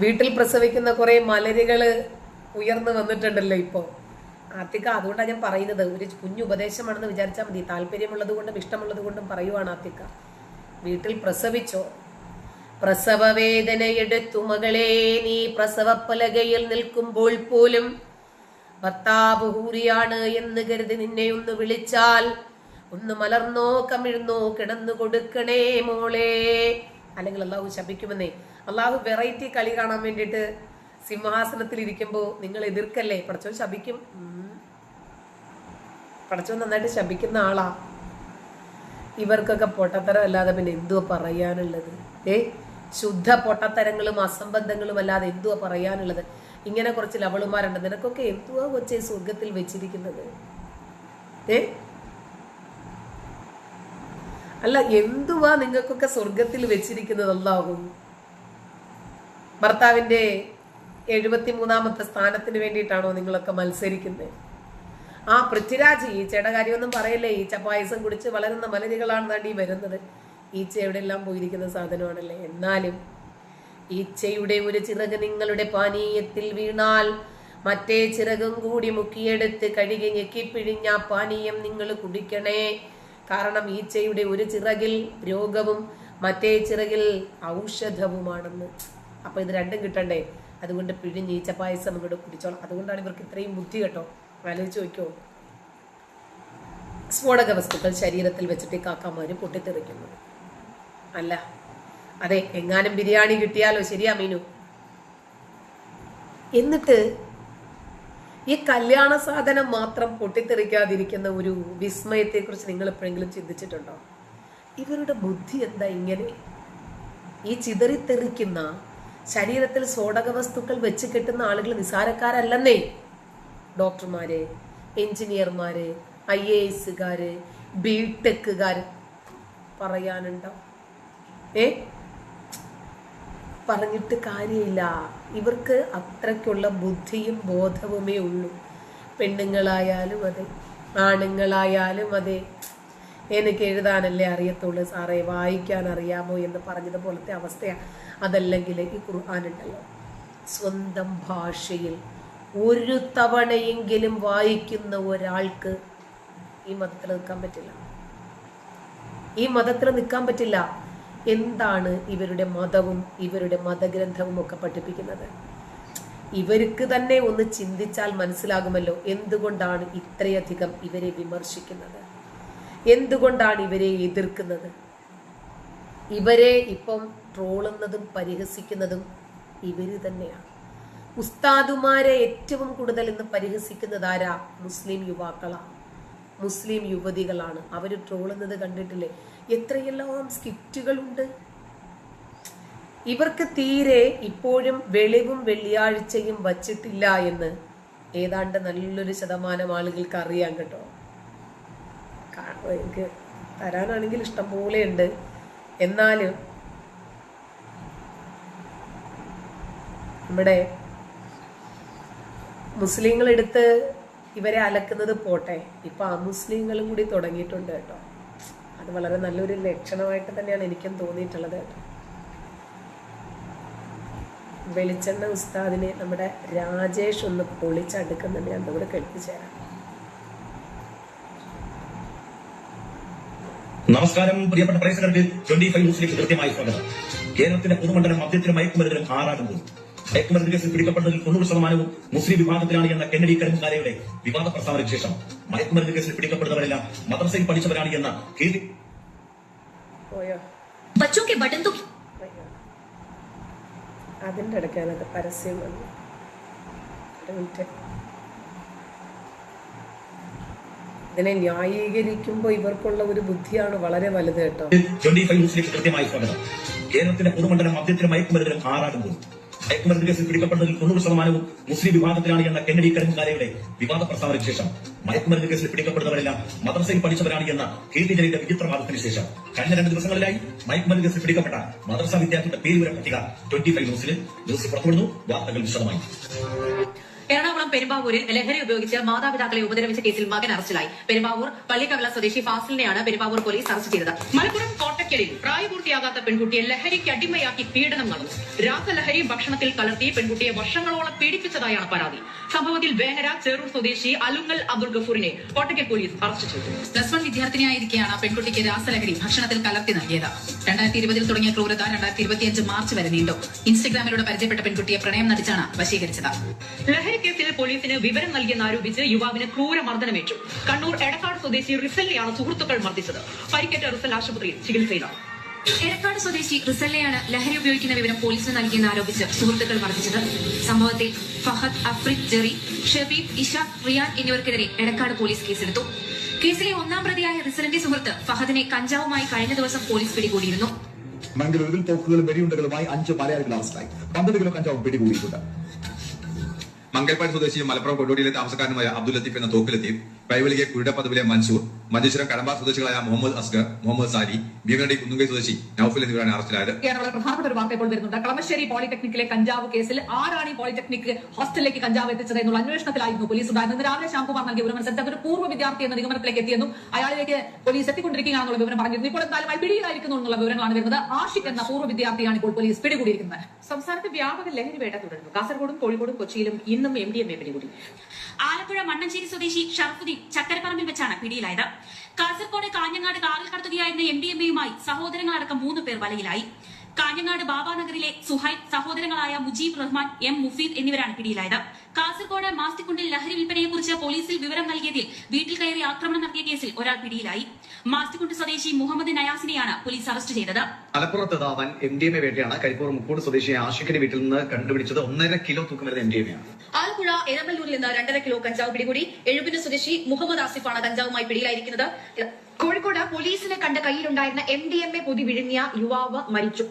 വീട്ടിൽ പ്രസവിക്കുന്ന കുറെ മലരുകൾ ഉയർന്നു വന്നിട്ടുണ്ടല്ലോ ഇപ്പോൾ ആത്തിക്ക അതുകൊണ്ടാണ് ഞാൻ പറയുന്നത്. ഒരു കുഞ്ഞു ഉപദേശമാണെന്ന് വിചാരിച്ചാൽ മതി. താല്പര്യമുള്ളത് കൊണ്ടും ഇഷ്ടമുള്ളത് കൊണ്ടും പറയുവാണ് ആത്തിക്ക. വീട്ടിൽ പ്രസവിച്ചോ? പ്രസവവേദനയെടുത്തു മകളെ നീ പ്രസവപ്പലകയിൽ നിൽക്കുമ്പോൾ പോലും ഭർത്താവ് ഹൂരിയാണ് എന്ന് കരുതി നിന്നെ ഒന്ന് വിളിച്ചാൽ ഒന്ന് മലർന്നോ കമിഴ്ന്നോ കിടന്നു കൊടുക്കണേ മോളെ. അല്ലെങ്കിൽ അള്ളാഹു ശപിക്കുമെന്നേ. അള്ളാഹു വെറൈറ്റി കളി കാണാൻ വേണ്ടിയിട്ട് സിംഹാസനത്തിൽ ഇരിക്കുമ്പോൾ നിങ്ങൾ എതിർക്കല്ലേ? പടച്ചോൻ ശപിക്കും. പടച്ചോൻ നന്നായിട്ട് ശപിക്കുന്ന ആളാ. ഇവർക്കൊക്കെ പൊട്ടത്തരം അല്ലാതെ പിന്നെ എന്തുവാ പറയാനുള്ളത്? ഏ ശുദ്ധ പൊട്ടത്തരങ്ങളും അസംബന്ധങ്ങളും അല്ലാതെ എന്തുവാ പറയാനുള്ളത്? ഇങ്ങനെ കുറച്ച് ലവളുമാരുണ്ട്. നിനക്കൊക്കെ എന്തുവാ കൊച്ചെ സ്വർഗത്തിൽ വെച്ചിരിക്കുന്നത്? ഏ അല്ല എന്തുവാ നിങ്ങൾക്കൊക്കെ സ്വർഗത്തിൽ വെച്ചിരിക്കുന്നത്? അല്ലാഹും. ഭർത്താവിന്റെ എഴുപത്തി മൂന്നാമത്തെ സ്ഥാനത്തിന് വേണ്ടിയിട്ടാണോ നിങ്ങളൊക്കെ മത്സരിക്കുന്നത് ആ പൃഥ്വിരാജ് ഈച്ചയുടെ കാര്യമൊന്നും പറയല്ലേ? ഈച്ച പായസം കുടിച്ച് വളരുന്ന മലരികളാണ് നടി വരുന്നത്. ഈച്ച എവിടെയെല്ലാം പോയിരിക്കുന്ന സാധനമാണല്ലേ? എന്നാലും ഈച്ചയുടെ ഒരു ചിറക് നിങ്ങളുടെ പാനീയത്തിൽ വീണാൽ മറ്റേ ചിറകും കൂടി മുക്കിയെടുത്ത് കഴുകി ഞെക്കിപ്പിഴിഞ്ഞ പാനീയം നിങ്ങൾ കുടിക്കണേ. കാരണം ഈച്ചയുടെ ഒരു ചിറകിൽ രോഗവും മറ്റേ ചിറകിൽ ഔഷധവുമാണെന്ന്. അപ്പൊ ഇത് രണ്ടും കിട്ടണ്ടേ? അതുകൊണ്ട് പിഴിഞ്ഞ് നീച്ച പായസം ഇങ്ങോട്ട് കുടിച്ചോളാം. അതുകൊണ്ടാണ് ഇവർക്ക് ഇത്രയും ബുദ്ധി കേട്ടോ. ആലോചിച്ച് നോക്കിയോ? സ്ഫോടക വസ്തുക്കൾ ശരീരത്തിൽ വെച്ചിട്ട് കാക്കാമാര് പൊട്ടിത്തെറിക്കുന്നു. അല്ല അതെ എങ്ങാനും ബിരിയാണി കിട്ടിയാലോ? ശരിയാ മീനു. എന്നിട്ട് ഈ കല്യാണ സാധനം മാത്രം പൊട്ടിത്തെറിക്കാതിരിക്കുന്ന ഒരു വിസ്മയത്തെക്കുറിച്ച് നിങ്ങൾ എപ്പോഴെങ്കിലും ചിന്തിച്ചിട്ടുണ്ടോ? ഇവരുടെ ബുദ്ധി എന്താ ഇങ്ങനെ? ഈ ചിതറിത്തെറിക്കുന്ന ശരീരത്തിൽ സ്ഫോടക വസ്തുക്കൾ വെച്ച് കെട്ടുന്ന ആളുകൾ നിസാരക്കാരല്ലെന്നേ. ഡോക്ടർമാര് എഞ്ചിനീയർമാര് ഐ എ എസുകാര് ബി ടെക്കുകാര് പറയാനുണ്ടോ? ഏ? പറഞ്ഞിട്ട് കാര്യമില്ല. ഇവർക്ക് അത്രയ്ക്കുള്ള ബുദ്ധിയും ബോധവുമേ ഉള്ളൂ. പെണ്ണുങ്ങളായാലും അതെ ആണുങ്ങളായാലും അതെ. എനിക്ക് എഴുതാനല്ലേ അറിയത്തുള്ളൂ? സാറേ വായിക്കാൻ അറിയാമോ എന്ന് പറഞ്ഞതുപോലത്തെ അവസ്ഥയാണ് അതല്ലെങ്കിൽ ഈ ഖുർആാനുണ്ടല്ലോ സ്വന്തം ഭാഷയിൽ ഒരു തവണയെങ്കിലും വായിക്കുന്ന ഒരാൾക്ക് ഈ മതത്തിൽ നിൽക്കാൻ പറ്റില്ല. ഈ മതത്തിൽ നിൽക്കാൻ പറ്റില്ല. എന്താണ് ഇവരുടെ മതവും ഇവരുടെ മതഗ്രന്ഥവും ഒക്കെ പഠിപ്പിക്കുന്നത്? ഇവർക്ക് തന്നെ ഒന്ന് ചിന്തിച്ചാൽ മനസ്സിലാകുമല്ലോ എന്തുകൊണ്ടാണ് ഇത്രയധികം ഇവരെ വിമർശിക്കുന്നത്. എന്തുകൊണ്ടാണ് ഇവരെ എതിർക്കുന്നത്? ഇവരെ ഇപ്പം ട്രോളുന്നതും പരിഹസിക്കുന്നതും ഇവർ തന്നെയാണ്. ഉസ്താദുമാരെ ഏറ്റവും കൂടുതൽ ഇന്ന് പരിഹസിക്കുന്നത് ആരാ? മുസ്ലിം യുവാക്കളാണ്. മുസ്ലിം യുവതികളാണ്. അവർ ട്രോളുന്നത് കണ്ടിട്ടില്ലേ? എത്രയെല്ലാം സ്കിറ്റുകളുണ്ട്. ഇവർക്ക് തീരെ ഇപ്പോഴും വെളിവും വെള്ളിയാഴ്ചയും വച്ചിട്ടില്ല എന്ന് ഏതാണ്ട് നല്ലൊരു ശതമാനം ആളുകൾക്ക് അറിയാം കേട്ടോ. എനിക്ക് തരാനാണെങ്കിൽ ഇഷ്ടം പോലെ ഉണ്ട്. എന്നാലും നമ്മുടെ മുസ്ലിങ്ങൾ എടുത്ത് ഇവരെ അലക്കുന്നത് പോട്ടെ. ഇപ്പൊ അമുസ്ലിങ്ങളും കൂടി തുടങ്ങിയിട്ടുണ്ട് കേട്ടോ. അത് വളരെ നല്ലൊരു ലക്ഷണമായിട്ട് തന്നെയാണ് എനിക്കും തോന്നിയിട്ടുള്ളത് കേട്ടോ. വെളിച്ചെണ്ണ ഉസ്താദിനെ നമ്മുടെ രാജേഷ് ഒന്ന് പൊളിച്ചടുക്കുന്നുണ്ട്. ഞാൻ ഇവിടെ കേൾപ്പിച്ചു നമസ്കാരം പ്രിയപ്പെട്ട പ്രേക്ഷകർക്ക് ട്വന്റി ഫൈവ് ന്യൂസിലേക്ക് കൃത്യമായി സ്വാഗതം. കേരളത്തിന്റെ പൊതുമണ്ഡലം മദ്യത്തിനും മയക്കുമരുന്നിനും ആറാകുമ്പോൾ മയക്കുമരുന്ന് കേസിൽ പിടിക്കപ്പെട്ടതിൽ തൊണ്ണൂറ് ശതമാനവും മുസ്ലിം വിഭാഗത്തിലാണ് എന്ന കെന്നഡി കരുമുകാരയുടെ വിവാദ പ്രസ്താവനയ്ക്ക് ശേഷം മയക്കുമരുന്ന് കേസിൽ പിടിക്കപ്പെടുന്നവരെല്ലാം മദ്രസയിൽ പഠിച്ചവരാണ് എന്ന കേന്ദ്ര അതിന്റെ അടുക്കാനത് പരസ്യം വന്നു. ഇതിനെ ന്യായീകരിക്കുമ്പോൾ ഇവർക്കുള്ള ഒരു ബുദ്ധിയാണ് വളരെ വലുത് കേട്ടോ. ട്വന്റി ഫൈവ് ന്യൂസിലേക്ക് കൃത്യമായി സ്വാഗതം. കേരളത്തിന്റെ പൊതുമണ്ഡലം മദ്യത്തിനും മയക്കുമരുന്നിനും ആറാടുമ്പോൾ മയക്കുമരുന്ന് കേസിൽ പിടിക്കപ്പെട്ടതിൽ തൊണ്ണൂറ് ശതമാനവും മുസ്ലിം വിഭാഗത്തിലാണ് എന്ന കെന്നഡി കരുമുകാരയുടെ വിവാദ പ്രസ്താവനയ്ക്ക് ശേഷം. മയക്കുമരുന്ന് കേസിൽ പിടിക്കപ്പെടുന്നവരെല്ലാം മദ്രസയിൽ പഠിച്ചവരാണ് എന്ന കീർത്തി ജലയുടെ വിചിത്രവാദത്തിന് ശേഷം. കഴിഞ്ഞ രണ്ട് ദിവസങ്ങളിലായി മയക്കുമരുന്ന് കേസിൽ പിടിക്കപ്പെട്ട മദ്രസ വിദ്യാർത്ഥിയുടെ പേര് വിവര പട്ടിക ട്വന്റി ഫൈവ് ന്യൂസിൽ ന്യൂസ് പുറത്തുവിടുന്നു. വാർത്തകൾ വിശദമായി. പെരുമ്പാവൂരിൽ ലഹരി ഉപയോഗിച്ച് മാതാപിതാക്കളെ ഉപദ്രവിച്ച കേസിൽ മകൻ അറസ്റ്റിലായി. പെരുമ്പാവൂർ പള്ളിക്കവല സ്വദേശി ഫാസിലിനെയാണ് പെരുമ്പാവൂർ പോലീസ് അറസ്റ്റ് ചെയ്തത്. മലപ്പുറം കോട്ടക്കലിൽ പ്രായപൂർത്തിയാകാത്ത പെൺകുട്ടിയെ ലഹരിക്ക് അടിമയാക്കി പീഡനം നടന്നു. രാസലഹരി ഭക്ഷണത്തിൽ കലർത്തി പെൺകുട്ടിയെ വർഷങ്ങളോളം പീഡിപ്പിച്ചതായാണ് പരാതി. സംഭവത്തിൽ വേങ്ങര ചേറൂർ സ്വദേശി അലുങ്ങൽ അബ്ദുൾ ഗഫൂറിനെ കോട്ടക്കൽ പോലീസ് അറസ്റ്റ് ചെയ്തു. പ്ലസ് വൺ വിദ്യാർത്ഥിനിയായിരിക്കെയാണ് പെൺകുട്ടിക്ക് രാസലഹരി ഭക്ഷണത്തിൽ കലർത്തി നൽകിയത്. രണ്ടായിരത്തി ഇരുപതിൽ തുടങ്ങിയ ക്രൂരത രണ്ടായിരത്തി ഇരുപത്തിയഞ്ച് മാർച്ച് വരെ നീണ്ടു. ഇൻസ്റ്റഗ്രാമിലൂടെ പരിചയപ്പെട്ട പെൺകുട്ടിയെ പ്രണയം നടിച്ചാണ് വശീകരിച്ചത്. ലഹരി കേസിൽ പോലീസിന് വിവരം നൽകിയെന്നാരോപിച്ച് യുവാവിന് ക്രൂരമർദ്ദനമേറ്റു. കണ്ണൂർ എടക്കാട് സ്വദേശി റിസലിനെയാണ് സുഹൃത്തുക്കൾ മർദ്ദിച്ചത്. പരിക്കേറ്റ റിസൽ ആശുപത്രിയിൽ ചികിത്സയിലാണ്. എടക്കാട് സ്വദേശി റിസല്ലയാണ് ലഹരി ഉപയോഗിക്കുന്ന വിവരം പോലീസിന് നൽകിയെന്ന് ആരോപിച്ച് സുഹൃത്തുക്കൾ മർദ്ദിച്ചത്. സംഭവത്തിൽ ഫഹദ് അഫ്രിദ് ജെറി ഷബീബ് ഇഷാഖ് റിയാൻ എന്നിവർക്കെതിരെ എടക്കാട് പോലീസ് കേസെടുത്തു. കേസിലെ ഒന്നാം പ്രതിയായ റിസലിന്റെ സുഹൃത്ത് ഫഹദിനെ കഞ്ചാവുമായി കഴിഞ്ഞ ദിവസം പോലീസ് പിടികൂടിയിരുന്നു. മംഗലൂരിൽ തോക്കുകളും വെടിയുണ്ടകളുമായി അഞ്ച് മലയാളികൾ അറസ്റ്റായി പന്ത്രണ്ട് കിലോ കഞ്ചാവും പിടികൂടിയിട്ടുണ്ട്. മംഗൽപാട് സ്വദേശിയും മലപ്പുറം കൊണ്ടോടിയിലെ താമസക്കാരനുമായ അബ്ദുൽ ലത്തീഫ് എന്ന തോക്ക് ലത്തീഫ് കുരുടെ പദവിലെ മൻസൂർ മഞ്ചേശ്വരം കടമ്പാ സ്വദേശികളായ മുഹമ്മദ് അസ്ഗർ മുഹമ്മദ് സാരി ഭീമനടി കുന്നുകൈ സ്വദേശി നൌഫൽ എന്നിവരാണ് അറസ്റ്റിലായത്. കേരളത്തിലെ പ്രധാനപ്പെട്ട ഒരു വാർത്ത ഇപ്പോൾ വരുന്നുണ്ട്. കളമശ്ശേരി പോളിടെക്നിക്കിലെ കഞ്ചാവ് കേസിൽ ആരാണ് ഈ പോളിടെക്നിക് ഹോസ്റ്റലിലേക്ക് കഞ്ചാവ് എത്തിച്ചത് എന്നുള്ള അന്വേഷണത്തിലായിരുന്നു പോലീസ് ഉണ്ടായത് ഇന്ന് രാവിലെ ശ്യാംകുമാർ നൽകിയ വിവരം അനുസരിച്ച് ഒരു പൂർവ വിദ്യാർത്ഥി എന്ന നിഗമനത്തിലേക്ക് എത്തിയെന്നും അയാളിലേക്ക് പോലീസ് എത്തിക്കൊണ്ടിരിക്കുകയാണെന്നുള്ള വിവരം പറഞ്ഞിരുന്നു. ഇപ്പോൾ എന്തായാലും അയാൾ പിടിയിലായിരിക്കുന്നു എന്നുള്ള വിവരങ്ങളാണ് വരുന്നത്. ആഷിക് എന്ന പൂർവ വിദ്യാർത്ഥിയാണ് ഇപ്പോൾ പോലീസ് പിടികൂടിയിരിക്കുന്നത്. സംസ്ഥാനത്ത് വ്യാപക ലഹരി വേട്ട തുടരുന്നു. കാസർഗോഡും കോഴിക്കോടും കൊച്ചിയിലും ഇന്നും എം ഡി എം എ പിടികൂടി. ആലപ്പുഴ മണ്ണഞ്ചേരി സ്വദേശി ഷർഫുദ്ദീൻ ചക്കരപ്പറമ്പിൽ വെച്ചാണ് പിടിയിലായത്. കാസർകോട് കാഞ്ഞങ്ങാട് കാറിൽ കടത്തുകയായിരുന്ന എം ഡി എം എയുമായി സഹോദരങ്ങളടക്കം മൂന്ന് പേർ വലയിലായി. കാഞ്ഞങ്ങാട് ബാബാനഗറിലെ സുഹൈ സഹോദരങ്ങളായ മുജീബ് റഹ്മാൻ എം മുഫീദ് എന്നിവരാണ് പിടിയിലായത്. കാസർകോട് മാസ്റ്റിക്കുണ്ടിൽ ലഹരി വിൽപ്പനയെക്കുറിച്ച് പോലീസിൽ വിവരം നൽകിയതിൽ വീട്ടിൽ കയറി ആക്രമണം നടത്തിയ കേസിൽ ഒരാൾ പിടിയിലായി. മാസ്റ്റിക്കുണ്ട് സ്വദേശി മുഹമ്മദ് നയാസിനെയാണ് പോലീസ് അറസ്റ്റ് ചെയ്തത്. മലപ്പുറത്ത് താവൻ എം ഡി എം എ വേട്ടയാണ്. കരിപ്പൂർ മുക്കോട് സ്വദേശിയെ ആഷിഖിന്റെ വീട്ടിൽ നിന്ന് കണ്ടുപിടിച്ചത് ഒന്നര കിലോ തൂക്കം വരുന്ന M D M A Alappuzha എരമല്ലൂരിൽ നിന്ന് രണ്ടര കിലോ കഞ്ചാവ് പിടികൂടി എഴുപിന് സ്വദേശി മുഹമ്മദ് ആസിഫാണ് കഞ്ചാവുമായി പിടിയിലായിരിക്കുന്നത്. കോഴിക്കോട് പോലീസിനെ കണ്ട കയ്യിലുണ്ടായിരുന്ന എം ഡി എം എ പൊതി വിഴുങ്ങിയ യുവാവ് മരിച്ചു.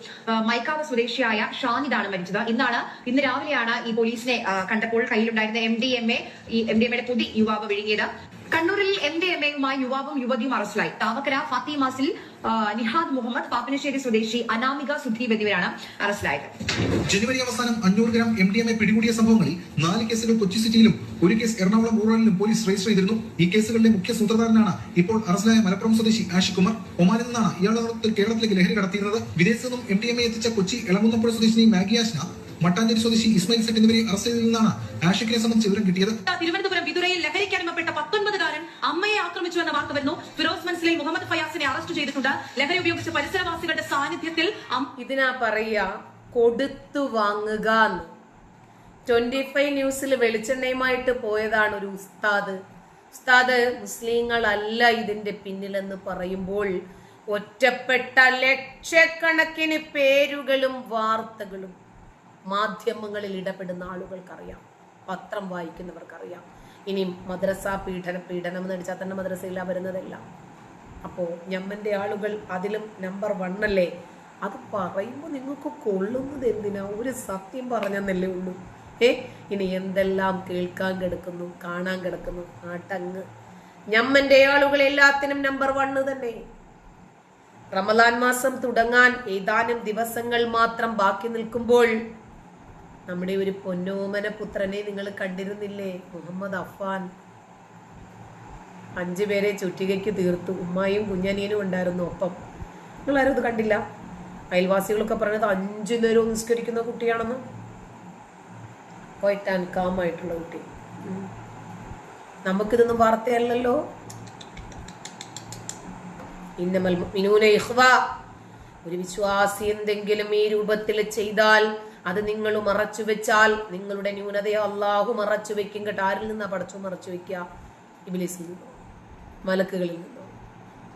മൈക്കാവ് സ്വദേശിയായ ഷാനിദാണ് മരിച്ചത്. ഇന്നാണ് ഇന്ന് രാവിലെയാണ് ഈ പോലീസിനെ കണ്ടപ്പോൾ കയ്യിലുണ്ടായിരുന്ന എം ഡി എം എ ഈ എം ഡി എം എയുടെ പൊതി യുവാവ് വിഴുങ്ങിയത്. കണ്ണൂരിൽ എം ഡി എം എയുമായി യുവാവും യുവതിയും അറസ്റ്റിലായി. താവക്കര ഫാത്തിമാസിൽ നിഹാദ് മുഹമ്മദ് പാപ്പനശ്ശേരി സ്വദേശി അനാമിക സുധീപ് എന്നിവരാണ് അറസ്റ്റിലായത്. ജനുവരി അവസാനം അഞ്ഞൂറ് gram M D M A പിടികൂടിയ സംഭവങ്ങളിൽ നാല് കേസുകൾ കൊച്ചി സിറ്റിയിലും ഒരു കേസ് എറണാകുളം റൂറലിലും പോലീസ് രജിസ്റ്റർ ചെയ്തിരുന്നു. ഈ കേസുകളിലെ മുഖ്യ സൂത്രധാരനാണ് ഇപ്പോൾ അറസ്റ്റിലായ മലപ്പുറം സ്വദേശി ആഷിക് കുമാർ ഒമാനിൽ നിന്നാണ് ഇയാളുടെ നേതൃത്വത്തിൽ കേരളത്തിലേക്ക് ലഹരി കടത്തിയിരുന്നത്. വിദേശത്ത് നിന്നും എം ഡി എം എ എത്തിച്ച കൊച്ചി എളമുന്നപ്പുഴ സ്വദേശിനി മാഗി ആഷ്ന മട്ടാഞ്ചേരി സ്വദേശി ഇസ്മായിൽ സെറ്റ് എന്നിവരെ അറസ്റ്റ് ചെയ്തതിൽ നിന്നാണ് ആഷിഖിനെ സംബന്ധിച്ച് വിവരം കിട്ടിയത്. തിരുവനന്തപുരം വിതുരയിൽ ലഹരിക്കടിമപ്പെട്ട പത്തൊൻപതുകാരൻ അമ്മയെ ആക്രമിച്ചു എന്ന വാർത്ത വരുന്നു. ഫിറോസ് മൻസിലെ മുഹമ്മദ് ഫയാസിനെ അറസ്റ്റ് ചെയ്തിട്ടുണ്ട്. ലഹരി ഉപയോഗിച്ച പരിസരവാസികളുടെ സാന്നിധ്യത്തിൽ ഇതിനാ പറയുക കൊടുത്തു വാങ്ങുക ട്വന്റി ഫൈവ് ന്യൂസിൽ വെളിച്ചെണ്ണയുമായിട്ട് പോയതാണ് ഒരു ഉസ്താദ്. ഉസ്താദ് മുസ്ലിങ്ങളല്ല ഇതിന്റെ പിന്നിലെന്ന് പറയുമ്പോൾ ഒറ്റപ്പെട്ട ലക്ഷക്കണക്കിന് പേരുകളും വാർത്തകളും മാധ്യമങ്ങളിൽ ഇടപെടുന്ന ആളുകൾക്കറിയാം. പത്രം വായിക്കുന്നവർക്കറിയാം. ഇനി മദ്രസ പീഡന പീഡനം എന്ന് അടിച്ചാൽ തന്നെ മദ്രസയിലാണ് വരുന്നതെല്ലാം. അപ്പോൾ ഞമ്മന്റെ ആളുകൾ അതിലും നമ്പർ വണ്ണല്ലേ അത് പറയുമ്പോൾ നിങ്ങൾക്ക് കൊള്ളുന്നത് എന്തിനാ? ഒരു സത്യം പറഞ്ഞെന്നല്ലേ ഉള്ളൂ. ഏ? ഇനി എന്തെല്ലാം കേൾക്കാൻ കിടക്കുന്നു കാണാൻ കിടക്കുന്നു ആട്ടങ്ങ്. ഞമ്മന്റെ ആളുകൾ എല്ലാത്തിനും നമ്പർ വണ്ണ് തന്നെ. റമലാൻ മാസം തുടങ്ങാൻ ഏതാനും ദിവസങ്ങൾ മാത്രം ബാക്കി നിൽക്കുമ്പോൾ നമ്മുടെ ഒരു പൊന്നോമന പുത്രനെ നിങ്ങൾ കണ്ടിരുന്നില്ലേ? മുഹമ്മദ് അഫാൻ അഞ്ചു പേരെ ചുറ്റികയ്ക്ക് തീർത്തു. ഉമ്മായും കുഞ്ഞനിയനും ഉണ്ടായിരുന്നു ഒപ്പം. നിങ്ങളാരും ഇത് കണ്ടില്ല? അയൽവാസികളൊക്കെ പറഞ്ഞത് അഞ്ചു നേരവും നിസ്കരിക്കുന്ന കുട്ടിയാണെന്ന്. ക്വൈറ്റ് ആൻഡ് കുട്ടി. നമുക്കിതൊന്നും വാർത്തയല്ലല്ലോ? ഇന്നമൽ മിനൂനെ ഒരു വിശ്വാസി എന്തെങ്കിലും ഈ രൂപത്തിൽ ചെയ്താൽ അത് നിങ്ങൾ മറച്ചു വെച്ചാൽ നിങ്ങളുടെ ന്യൂനതയെ അള്ളാഹു മറച്ചു വെക്കും കേട്ടോ. ആരിൽ നിന്നാ പടച്ചു മറച്ചു വെക്കുക? ഇബിലിസിൽ നിന്നോ? മലക്കുകളിൽ നിന്നോ?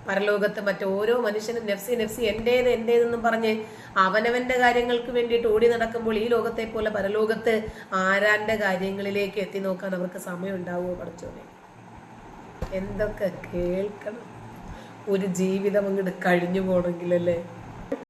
പരലോകത്ത് മറ്റോരോ മനുഷ്യനും നെഫ്സി നെഫ്സി എന്റേത് എന്റേതെന്നും പറഞ്ഞ് അവനവന്റെ കാര്യങ്ങൾക്ക് വേണ്ടിയിട്ട് ഓടി നടക്കുമ്പോൾ ഈ ലോകത്തെ പോലെ പരലോകത്ത് ആരാന്റെ കാര്യങ്ങളിലേക്ക് എത്തി നോക്കാൻ അവർക്ക് സമയം ഉണ്ടാവുമോ പഠിച്ചോനെ എന്തൊക്കെ കേൾക്കണം. ഒരു ജീവിതം അങ്ങോട്ട് കഴിഞ്ഞു പോകണമെങ്കിലല്ലേ